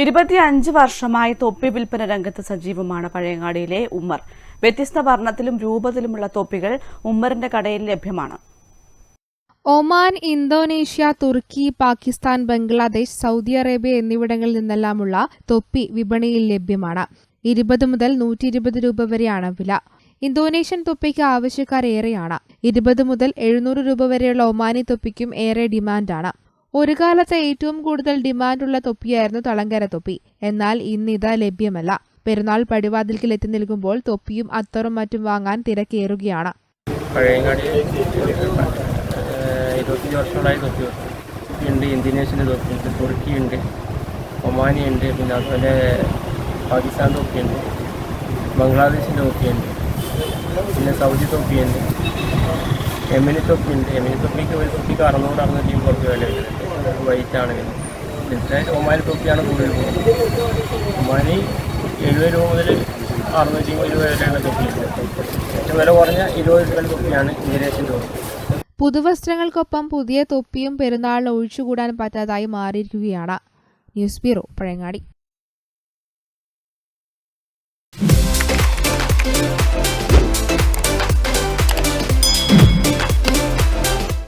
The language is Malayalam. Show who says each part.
Speaker 1: ഇരുപത്തിയഞ്ച് വർഷമായി തൊപ്പി വിൽപ്പന രംഗത്ത് സജീവമാണ് പഴയങ്ങാടിയിലെ ഉമ്മർ. വ്യത്യസ്ത വർണത്തിലും രൂപത്തിലുമുള്ള തൊപ്പികൾ ഉമ്മറിന്റെ കടയിൽ ലഭ്യമാണ്.
Speaker 2: ഒമാൻ ഇന്തോനേഷ്യ തുർക്കി പാകിസ്ഥാൻ ബംഗ്ലാദേശ് സൗദി അറേബ്യ എന്നിവിടങ്ങളിൽ നിന്നെല്ലാമുള്ള തൊപ്പി വിപണിയിൽ ലഭ്യമാണ്. ഇരുപത് മുതൽ നൂറ്റി ഇരുപത് രൂപ വരെയാണ് വില. ഇന്തോനേഷ്യൻ തൊപ്പിക്ക് ആവശ്യക്കാർ ഏറെയാണ് ഇരുപത് മുതൽ എഴുന്നൂറ് രൂപ വരെയുള്ള ഒമാനി തൊപ്പിക്കും ഏറെ ഡിമാൻഡാണ്. ഒരു കാലത്തെ ഏറ്റവും കൂടുതൽ ഡിമാൻഡുള്ള തൊപ്പിയായിരുന്നു തളങ്കര തൊപ്പി. എന്നാൽ ഇന്നിത് ലഭ്യമല്ല. പെരുന്നാൾ പടിവാതിൽക്കിൽ എത്തി നിൽക്കുമ്പോൾ തൊപ്പിയും അത്തറും മറ്റും വാങ്ങാൻ തിരക്കേറുകയാണ്.
Speaker 3: ഇരുപത്തഞ്ച് വർഷങ്ങളായി തൊപ്പി ഉണ്ട്. ഇന്തോനേഷ്യന്റെ തൊപ്പിയുണ്ട് തുർക്കിയുണ്ട് ഒമാനിയുണ്ട് പിന്നെ അതുപോലെ പാകിസ്ഥാൻ തൊപ്പിയുണ്ട് ബംഗ്ലാദേശിന്റെ തൊപ്പിയുണ്ട് പിന്നെ സൗദി തൊപ്പിയുണ്ട് എമിനി തൊപ്പിയുണ്ട് എമിനി തൊപ്പിക്ക് ഒരു തൊപ്പിക്ക് അറുന്നൂറ് അറുന്നൂറ്റി കുറച്ച് വില വരുന്നുണ്ട് വൈറ്റ് ആണ് തീർച്ചയായിട്ടും ഒമാനി തൊപ്പിയാണ് കൂടുതൽ പോകുന്നത് ഒമാനി എഴുപത് രൂപ മുതൽ അറുന്നൂറ്റി ഇരുപത് വരെയാണ് തൊപ്പിയുണ്ട് ഏറ്റവും വില കുറഞ്ഞ ഇരുപത് രൂപയുടെ തൊപ്പിയാണ് ഇന്ത്യൻ തൊപ്പി
Speaker 2: പുതുവസ്ത്രങ്ങൾക്കൊപ്പം പുതിയ തൊപ്പിയും പെരുന്നാളിൽ ഒഴിച്ചുകൂടാൻ പറ്റാതായി മാറിയിരിക്കുകയാണ്. News bureau Pazhayangadi